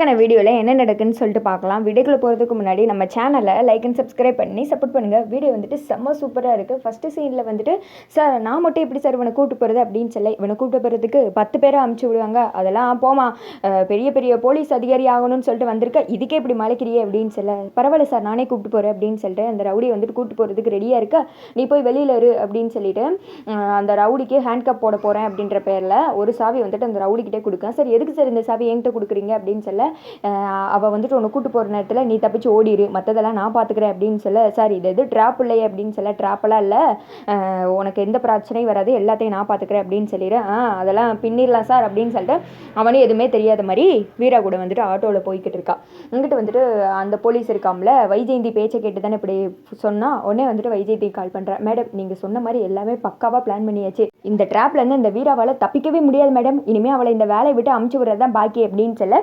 இன்னைக்கான வீடியோவில் என்ன நடக்குன்னு சொல்லிட்டு பார்க்கலாம். வீடியோக்குள்ள போகிறதுக்கு முன்னாடி நம்ம சேனலை லைக் அண்ட் சப்ஸ்கிரைப் பண்ணி சப்போர்ட் பண்ணுங்கள் வீடியோ வந்துட்டு செம்ம சூப்பராக இருக்குது ஃபஸ்ட்டு சீனில் வந்துட்டு சார் நான் மட்டும் எப்படி சார் இவனை கூப்பிட்டு போகிறது அப்படின்னு சொல்ல இவனை கூட்டு போகிறதுக்கு பத்து பேரை அமுச்சு விடுவாங்க. அதெல்லாம் போமா பெரிய பெரிய போலீஸ் அதிகாரி ஆகணும்னு சொல்லிட்டு வந்திருக்க. இதுக்கே இப்படி மலைக்கிறியே? அப்படின்னு சொல்ல பரவாயில்ல சார் நானே கூப்பிட்டு போகிறேன் அப்படின்னு சொல்லிட்டு அந்த ரவுடியை வந்துட்டு கூப்பிட்டு போகிறதுக்கு ரெடியாக இருக்க. நீ போய் வெளியில் இரு. அப்படின்னு சொல்லிட்டு அந்த ரவுடிக்கு ஹேண்ட் கப் போட போகிறேன் அப்படின்ற பேரில் ஒரு சாவி வந்துட்டு அந்த ரவுடிக்கிட்டே கொடுக்கேன் சார் எதுக்கு சார் இந்த சாவி என்கிட்ட கொடுக்குறீங்க? அப்படின்னு சொல்ல அவள் வந்துட்டு உன்னை கூட்டு போகிற நேரத்தில் நீ தப்பிச்சு ஓடிரு. மற்றதெல்லாம் நான் பார்த்துக்கிறேன் அப்படின்னு சொல்ல சார் இது எது ட்ராப் இல்லையே? அப்படின்னு சொல்ல ட்ராப்பெல்லாம் இல்லை. உனக்கு எந்த பிரச்சனையும் வராது. எல்லாத்தையும் நான் பார்த்துக்கிறேன் அப்படின்னு சொல்லிடு ஆ அதெல்லாம் பின்னிடலாம் சார் அப்படின்னு சொல்லிட்டு அவனும் எதுவுமே தெரியாத மாதிரி வீரா கூட வந்துட்டு ஆட்டோவில் போய்கிட்டு இருக்கா. இங்கிட்டு வந்துட்டு அந்த போலீஸ் இருக்காம்ல வைஜெயந்தி பேச்சை கேட்டு தானே இப்படி சொன்னால் உடனே வந்துட்டு வைஜெயந்தி கால் பண்ணுறேன் மேடம் நீங்கள் சொன்ன மாதிரி எல்லாமே பக்காவாக பிளான் பண்ணியாச்சு. இந்த ட்ராப்லேருந்து இந்த வீராவால் தப்பிக்கவே முடியாது மேடம். இனிமேல் அவளை இந்த வேலையை விட்டு அமுச்சு விடுறது தான் பாக்கி அப்படின்னு சொல்ல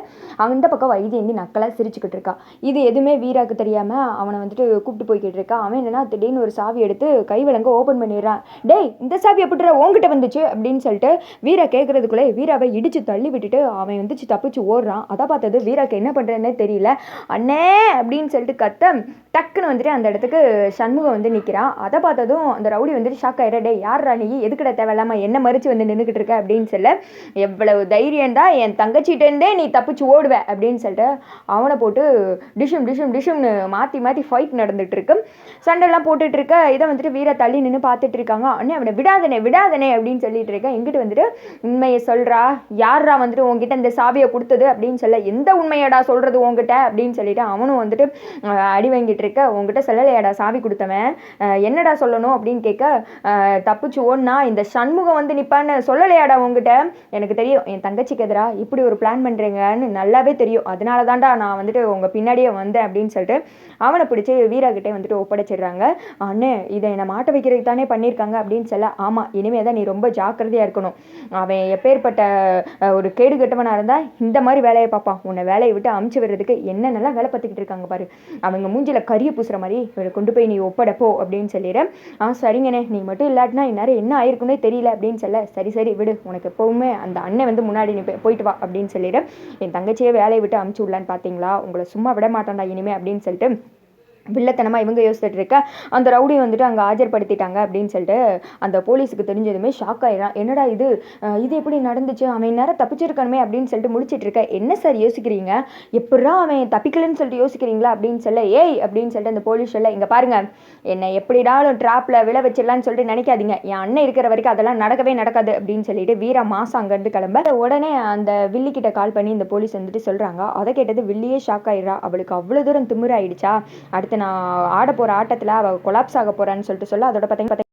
அந்த பக்கம் வைஜெயந்தி நக்கலாக சிரிச்சுக்கிட்டு இருக்கா. இது எதுவுமே வீராக்கு தெரியாமல் அவனை வந்துட்டு கூப்பிட்டு போய்கிட்டு இருக்கா அவன் என்னன்னா திடீர்னு ஒரு சாவி எடுத்து கை விலங்க ஓப்பன் பண்ணிடுறான். டேய் இந்த சாவி எப்படிற உன்கிட்ட வந்துச்சு? அப்படின்னு சொல்லிட்டு வீரா கேட்கறதுக்குள்ளே வீராவை இடித்து தள்ளி விட்டுட்டு அவன் வந்துச்சு தப்பிச்சு ஓடுறான். அதை பார்த்தது வீராக்கு என்ன பண்ணுறதுன்னே தெரியல. அண்ணே! அப்படின்னு சொல்லிட்டு கத்த டக்குன்னு வந்துட்டு அந்த இடத்துக்கு சண்முகம் வந்து நிற்கிறான் அதை பார்த்ததும் அந்த ரவுடி வந்துட்டு ஷாக் ஆயிடுறா. டே யார் ராணி எதுக்கிட தேவையில்லாமல் என்ன மறிச்சு வந்து நின்றுக்கிட்டு இருக்க? அப்படின்னு சொல்ல எவ்வளவு தைரியம் தான் என் தங்கச்சிட்டேருந்தே நீ தப்பிச்சு ஓடுவ. அப்படின்னு சொல்லிட்டு அவனை போட்டு டிஷும் டிஷும் டிஷும்னு மாற்றி மாற்றி ஃபைட் நடந்துகிட்ருக்கு. சண்டைலாம் போட்டுட்ருக்க இதை வந்துட்டு வீர தள்ளி நின்று பார்த்துட்டு இருக்காங்க அண்ணே அவனை விடாதனே விடாதனே அப்படின்னு சொல்லிட்டு இருக்கேன் எங்கிட்ட வந்துட்டு உண்மையை சொல்கிறா யாரா வந்துட்டு உன்கிட்ட இந்த சாவியை கொடுத்தது அப்படின்னு சொல்ல எந்த உண்மையடா சொல்கிறது உங்ககிட்ட அப்படின்னு சொல்லிட்டு அவனும் வந்துட்டு அடி வாங்கிட்டு இருக்க உன்கிட்ட சொல்லலையாடா சாவி கொடுத்தவன்? என்னடா சொல்லணும் அப்படின்னு கேட்க தப்பிச்சு ஓடுனா இந்த சண்முகம் வந்து நிற்பான்னு சொல்லலையாடா உங்ககிட்ட எனக்கு தெரியும் என் தங்கச்சிக்கு எதிரா இப்படி ஒரு பிளான் பண்ணுறீங்கன்னு நல்லாவே தெரியும். அதனால தான்டா நான் வந்துட்டு உங்கள் பின்னாடியே வந்தேன் அப்படின்னு சொல்லிட்டு அவனை பிடிச்சி வீராகிட்டே வந்துட்டு ஒப்படைச்சிடுறாங்க. அண்ணே இதை என்னை மாட்ட வைக்கிறதுக்கு தானே பண்ணியிருக்காங்க அப்படின்னு சொல்ல ஆமாம் இனிமே தான் நீ ரொம்ப ஜாக்கிரதையாக இருக்கணும். அவன் எப்பேற்பட்ட ஒரு கேடு கெட்டவனாக இருந்தால் இந்த மாதிரி வேலையை பார்ப்பான். உன்னை வேலையை விட்டு அமுச்சு விடுறதுக்கு என்னென்னலாம் வேலை பார்த்துக்கிட்டு இருக்காங்க பாரு. அவங்க மூஞ்சில் கறியை பூசுகிற மாதிரி இவளை கொண்டு போய் நீ ஒப்படைப்போ அப்படின்னு சொல்லிடுறேன் ஆ சரிங்கண்ணே நீ மட்டும் இல்லாட்டினா இந்நேரம் என்ன ஆயிருக்குன்னே தெரியல அப்படின்னு சொல்ல சரி சரி விடு. உனக்கு எப்பவுமே அந்த அண்ணன் வந்து முன்னாடி நீ போயிட்டு வா அப்படின்னு சொல்லிடுறேன் என் தங்கச்சியே வேலையை விட்டு அமுச்சு விடலான்னு பார்த்தீங்களா உங்களை சும்மா விட மாட்டேன்டா இனிமே அப்படின்னு சொல்லிட்டு வில்லத்தனமாக இவங்க யோசிச்சுட்டு இருக்க அந்த ரவுடி வந்துட்டு அங்கே ஆஜர்படுத்திட்டாங்க அப்படின்னு சொல்லிட்டு அந்த போலீஸுக்கு தெரிஞ்சதுமே ஷாக் ஆயிடான் என்னடா இது? இது எப்படி நடந்துச்சு? அவன் நேரம் தப்பிச்சிருக்கணுமே அப்படின்னு சொல்லிட்டு முடிச்சிட்டு இருக்க என்ன சார் யோசிக்கிறீங்க? எப்படா அவன் தப்பிக்கலன்னு சொல்லிட்டு யோசிக்கிறீங்களா அப்படின்னு சொல்ல ஏய் அப்படின்னு சொல்லிட்டு அந்த போலீஸ் சொல்ல இங்கே பாருங்க என்னை எப்படிடாலும் ட்ராப்பில் விழ வச்சிடலான்னு சொல்லிட்டு நினைக்காதீங்க. என் அண்ணன் இருக்கிற வரைக்கும் அதெல்லாம் நடக்கவே நடக்காது அப்படின்னு சொல்லிட்டு வீரா மாசம் அங்கேருந்து கிளம்ப உடனே அந்த வில்லிக்கிட்ட கால் பண்ணி இந்த போலீஸ் வந்துட்டு சொல்கிறாங்க அதை கேட்டது வில்லியே ஷாக் ஆயிடுறா. அவளுக்கு அவ்வளோ தூரம் திமிரு அடுத்த நான் ஆட போகிற ஆட்டத்தில் அவள் கொலாப்ஸ் ஆக போகிறான்னு சொல்லிட்டு சொல்ல அதோட பார்த்தீங்க